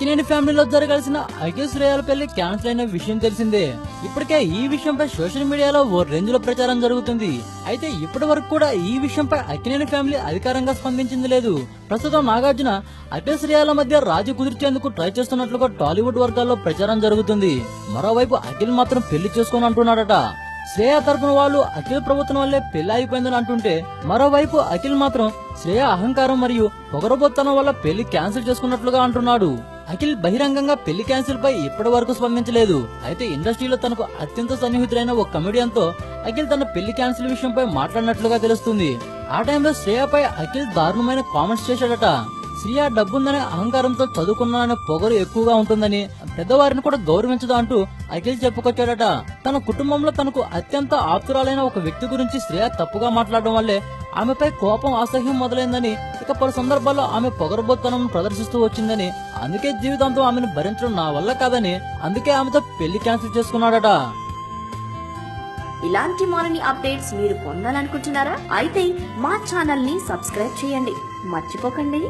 అక్కినేని ఫ్యామిలీలో జరగాల్సిన అఖిల్ శ్రేయాల పెళ్ళి క్యాన్సిల్ అయిన విషయం తెలిసిందే. ఇప్పటికే ఈ విషయంపై సోషల్ మీడియాలో ఓ రేంజ్లో ప్రచారం జరుగుతుంది. అయితే ఇప్పటి వరకు కూడా ఈ విషయంపై అక్కినేని ఫ్యామిలీ అధికారంగా స్పందించింది లేదు. ప్రస్తుతం నాగార్జున అఖిల్ శ్రేయాల మధ్య రాజు కుదిర్చేందుకు ట్రై చేస్తున్నట్లుగా టాలీవుడ్ వర్గాల్లో ప్రచారం జరుగుతుంది. మరోవైపు అఖిల్ మాత్రం పెళ్ళి చేసుకొని అంటున్నాడట. శ్రేయ తరపున వాళ్ళు అఖిల్ ప్రభుత్వం వల్లే పెళ్ళి అయిపోయిందని అంటుంటే మరోవైపు అఖిల్ మాత్రం శ్రేయ అహంకారం మరియు పొగరబోత్తనం వల్ల పెళ్ళి క్యాన్సిల్ చేసుకున్నట్లుగా అంటున్నాడు. అఖిల్ బహిరంగంగా పెళ్ళి క్యాన్సిల్ పై ఇప్పటి వరకు స్పందించలేదు. అయితే ఇండస్ట్రీలో తనకు అత్యంత సన్నిహితుడైన ఒక కమెడియన్తో అఖిల్ తన పెళ్ళి క్యాన్సిల్ విషయంపై మాట్లాడినట్లుగా తెలుస్తుంది. ఆ టైంలో శ్రేయపై అఖిల్ దారుణమైన కామెంట్స్ చేశాడట. శ్రియా డబ్బుందనే అహంకారంతో చదువుకున్నాననే పొగరు ఎక్కువగా ఉంటుందని పెద్దవారిని కూడా గౌరవించదు అంటూ అఖిల్ చెప్పుకొచ్చాడట. తన కుటుంబంలో తనకు అత్యంత ఆప్తురాలైన ఒక వ్యక్తి గురించి శ్రేయ తప్పుగా మాట్లాడడం వల్లే ఆమెపై కోపం అసహ్యం మొదలైందని ఇక పలు సందర్భాల్లో ఆమె పొగరబోత్తనం ప్రదర్శిస్తూ వచ్చిందని అందుకే జీవితాంతం ఆమెను భరించడం నా వల్ల కాదని అందుకే ఆమెతో పెళ్ళి క్యాన్సిల్ చేసుకున్నాడట. ఇలాంటి మరిన్ని అప్డేట్స్ మీరు పొందాలనుకుంటున్నారా అయితే మా ఛానల్ని సబ్స్క్రైబ్ చేయండి. మర్చిపోకండి.